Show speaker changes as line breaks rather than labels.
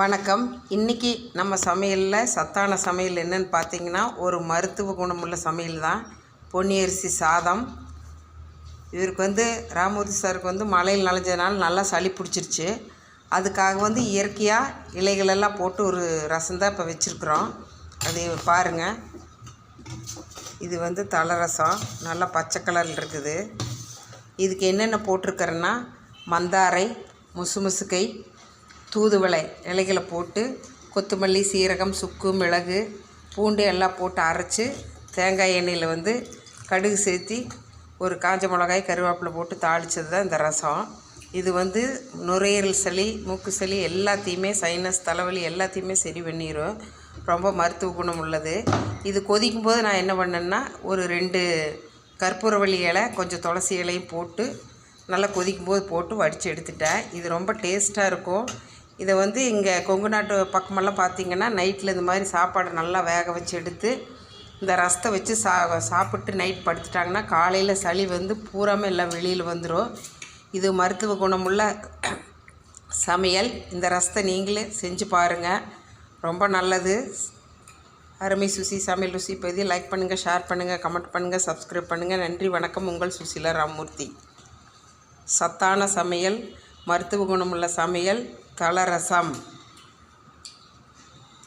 வணக்கம். இன்றைக்கி நம்ம சமையலில் சத்தான சமையல் என்னன்னு பார்த்தீங்கன்னா ஒரு மருத்துவ குணமுள்ள சமையல் தான். பொன்னியரிசி சாதம். இவருக்கு வந்து ராமூர்த்தி சாருக்கு வந்து மழையில் நனைஞ்சதுனால நல்லா சளி பிடிச்சிருச்சு. அதுக்காக வந்து இயற்கையாக இலைகளெல்லாம் போட்டு ஒரு ரசம் தான் இப்போ வச்சுருக்குறோம். அது பாருங்கள் இது வந்து தலை ரசம். நல்லா பச்சை கலரில் இருக்குது. இதுக்கு என்னென்ன போட்டிருக்கிறேன்னா மந்தாரை முசுமுசுக்கை தூதுவளை இலைகளை போட்டு கொத்தமல்லி சீரகம் சுக்கு மிளகு பூண்டு எல்லாம் போட்டு அரைச்சி தேங்காய் எண்ணெயில் வந்து கடுகு சேர்த்தி ஒரு காஞ்ச மிளகாய் கருவேப்பிலை போட்டு தாளித்தது தான் இந்த ரசம். இது வந்து நுரையீரல் சளி மூக்கு சளி எல்லாத்தையுமே சைனஸ் தலைவலி எல்லாத்தையுமே சரி பண்ணிடும் ரொம்ப மருத்துவ குணம் உள்ளது. இது கொதிக்கும் போது நான் என்ன பண்ணேன்னா ஒரு ரெண்டு கற்பூரவள்ளி இலை கொஞ்சம் துளசி இலையும் போட்டு நல்லா கொதிக்கும் போது போட்டு வடித்து எடுத்துட்டேன். இது ரொம்ப டேஸ்ட்டாக இருக்கும். இதை வந்து இங்கே கொங்கு நாட்டு பக்கமெல்லாம் பார்த்தீங்கன்னா நைட்டில் இந்த மாதிரி சாப்பாடு நல்லா வேக வச்சு எடுத்து இந்த ரசத்தை வச்சு சா சாப்பிட்டு நைட் படுத்துட்டாங்கன்னா காலையில் சளி வந்து பூராமே எல்லாம் வெளியில் வந்துடும் இது மருத்துவ குணமுள்ள சமையல். இந்த ரசத்தை நீங்களே செஞ்சு பாருங்கள் ரொம்ப நல்லது. அருமை சுசி சமையல் ருசி பகுதி லைக் பண்ணுங்கள் ஷேர் பண்ணுங்கள் கமெண்ட் பண்ணுங்கள் சப்ஸ்கிரைப் பண்ணுங்கள் நன்றி வணக்கம். உங்கள் சுசிலா ராமூர்த்தி சத்தான சமையல் மருத்துவ குணமுள்ள சமையல். தலரசம்